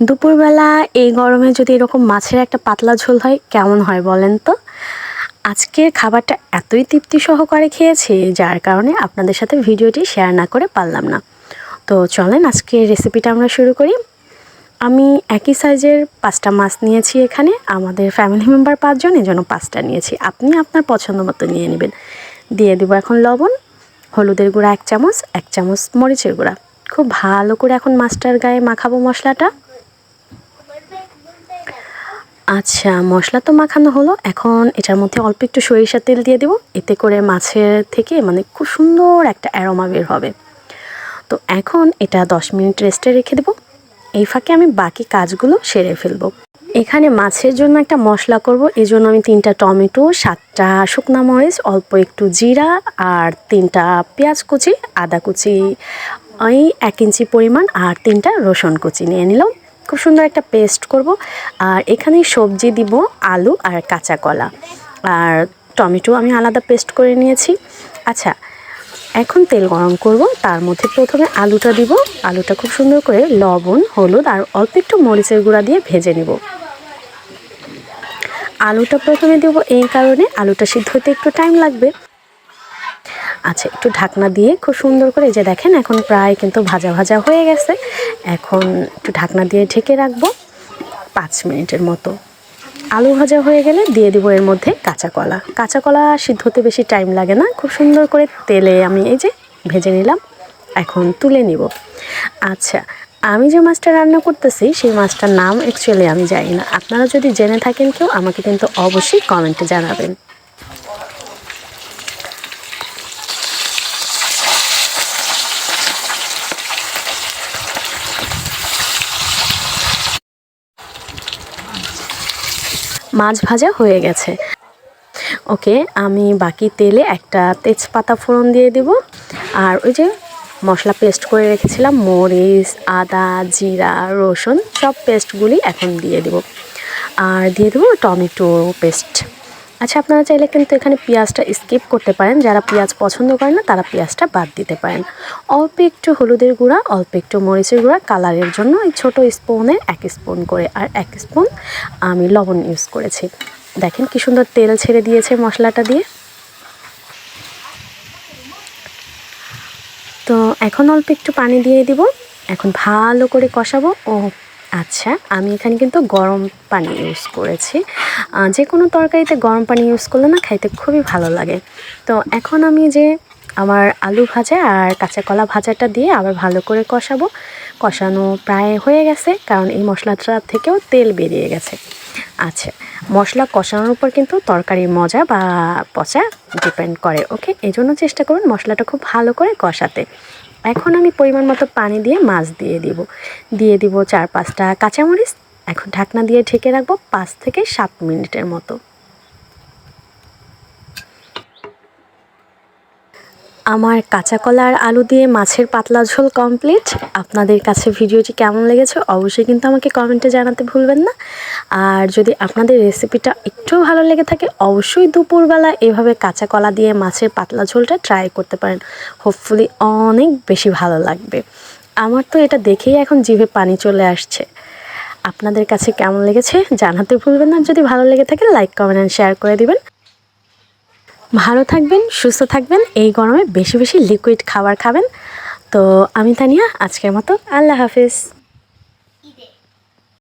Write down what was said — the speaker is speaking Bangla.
দুপুরবেলা এই গরমে যদি এরকম মাছের একটা পাতলা ঝোল হয়, কেমন হয় বলেন তো? আজকের খাবারটা এতই তৃপ্তি সহকারে খেয়েছি, যার কারণে আপনাদের সাথে ভিডিওটি শেয়ার না করে পারলাম না। তো চলেন আজকের রেসিপিটা আমরা শুরু করি। আমি একই সাইজের পাঁচটা মাছ নিয়েছি এখানে, আমাদের ফ্যামিলি মেম্বার পাঁচজন জন্য পাঁচটা নিয়েছি। আপনি আপনার পছন্দ মতো নিয়ে নেবেন। দিয়ে দেবো এখন লবণ, হলুদের গুঁড়া এক চামচ এক চামচ মরিচের গুঁড়া। খুব ভালো করে এখন মাছটার গায়ে মাখাবো মশলাটা। আচ্ছা মশলা তো মাখানো হলো। এখন এটার মধ্যে অল্প একটু সরিষার তেল দিয়ে দেবো। এতে করে মাছের থেকে মানে খুব সুন্দর একটা অ্যারোমা বের হবে। তো এখন এটা দশ মিনিট রেস্টে রেখে দেবো। এই ফাঁকে আমি বাকি কাজগুলো সেরে ফেলব। এখানে মাছের জন্য একটা মশলা করব। এই জন্য আমি তিনটা টমেটো, সাতটা শুকনা মরিচ, অল্প একটু জিরা আর তিনটা পেঁয়াজ কুচি, আদা কুচি ওই এক ইঞ্চি পরিমাণ আর তিনটা রসুন কুচি নিয়ে নিলাম। খুব সুন্দর একটা পেস্ট করব। আর এখানে সবজি দিব আলু আর কাঁচা কলা। আর টমেটো আমি আলাদা পেস্ট করে নিয়েছি। আচ্ছা এখন তেল গরম করব। তার মধ্যে প্রথমে আলুটা দিব। আলুটা খুব সুন্দর করে লবণ, হলুদ আর অল্প একটু মরিচের গুঁড়া দিয়ে ভেজে নেব। আলুটা প্রথমে দেব এই কারণে। আলুটা সিদ্ধ হতে একটু টাইম লাগবে। আচ্ছা একটু ঢাকনা দিয়ে খুব সুন্দর করে এই যে দেখেন, এখন প্রায় কিন্তু ভাজা ভাজা হয়ে গেছে। এখন একটু ঢাকনা দিয়ে ঢেকে রাখব পাঁচ মিনিটের মতো। আলু ভাজা হয়ে গেলে দিয়ে দিব এর মধ্যে কাঁচা কলা। কাঁচা কলা সিদ্ধ হতে বেশি টাইম লাগে না। খুব সুন্দর করে তেলে আমি এই যে ভেজে নিলাম। এখন তুলে নিব। আচ্ছা আমি যে মাছটা রান্না করতেছি, সেই মাছটার নাম অ্যাকচুয়ালি আমি জানি না। আপনারা যদি জেনে থাকেন কেউ, আমাকে কিন্তু অবশ্যই কমেন্টে জানাবেন। মাছ ভাজা হয়ে গেছে। ওকে, আমি বাকি তেলে একটা তেজপাতা ফোড়ন দিয়ে দেব। আর ওই যে মশলা পেস্ট করে রেখেছিলাম, মরিচ, আদা, জিরা, রসুন, সব পেস্টগুলি এখন দিয়ে দেব। আর দিয়ে দেবো টমেটো পেস্ট। আচ্ছা আপনারা চাইলে কিন্তু এখানে পেঁয়াজটা স্কিপ করতে পারেন। যারা পেঁয়াজ পছন্দ করেন না, তারা পেঁয়াজটা বাদ দিতে পারেন। অল্প একটু হলুদের গুঁড়া, অল্প একটু মরিচের গুঁড়া কালারের জন্য এই ছোটো স্পুনে এক স্পুন করে। আর এক স্পুন আমি লবণ ইউজ করেছি। দেখেন কি সুন্দর তেল ছেড়ে দিয়েছে মশলাটা দিয়ে। তো এখন অল্প একটু পানি দিয়ে দিব। এখন ভালো করে কষাবো। ও আচ্ছা আমি এখানে কিন্তু গরম পানি ইউজ করেছি। যে কোনো তরকারিতে গরম পানি ইউজ করলে না খাইতে খুবই ভালো লাগে। তো এখন আমি যে আমার আলু ভাজা আর কাঁচা কলা ভাজাটা দিয়ে আবার ভালো করে কষাবো। কষানো প্রায় হয়ে গেছে, কারণ এই মশলাটা থেকেও তেল বেরিয়ে গেছে। আচ্ছা মশলা কষানোর উপর কিন্তু তরকারির মজা বা পচা ডিপেন্ড করে ওকে এই জন্য চেষ্টা করুন মশলাটা খুব ভালো করে কষাতে। এখন আমি পরিমাণ মতো পানি দিয়ে মাছ দিয়ে দিব। দিয়ে দিব চার পাঁচটা কাঁচামরিচ, এখন ঢাকনা দিয়ে ঢেকে রাখব পাঁচ থেকে সাত মিনিটের মতো। আমার কাঁচা কলা আর আলু দিয়ে মাছের পাতলা ঝোল কমপ্লিট আপনাদের কাছে ভিডিওটি কেমন লেগেছে অবশ্যই কিন্তু আমাকে কমেন্টে জানাতে ভুলবেন না। আর যদি আপনাদের রেসিপিটা একটু ভালো লেগে থাকে, অবশ্যই দুপুরবেলা এভাবে কাঁচা কলা দিয়ে মাছের পাতলা ঝোলটা ট্রাই করতে পারেন। হোপফুলি অনেক বেশি ভালো লাগবে। আমার তো এটা দেখেই এখন জিভে পানি চলে আসছে। আপনাদের কাছে কেমন লেগেছে জানাতে ভুলবেন না। যদি ভালো লেগে থাকে লাইক কমেন্ট অ্যান্ড শেয়ার করে দিবেন। ভালো থাকবেন, সুস্থ থাকবেন, এই গরমে বেশি বেশি লিকুইড খাবার খাবেন। তো আমি তানিয়া, আজকের মতো আল্লাহ হাফিজ।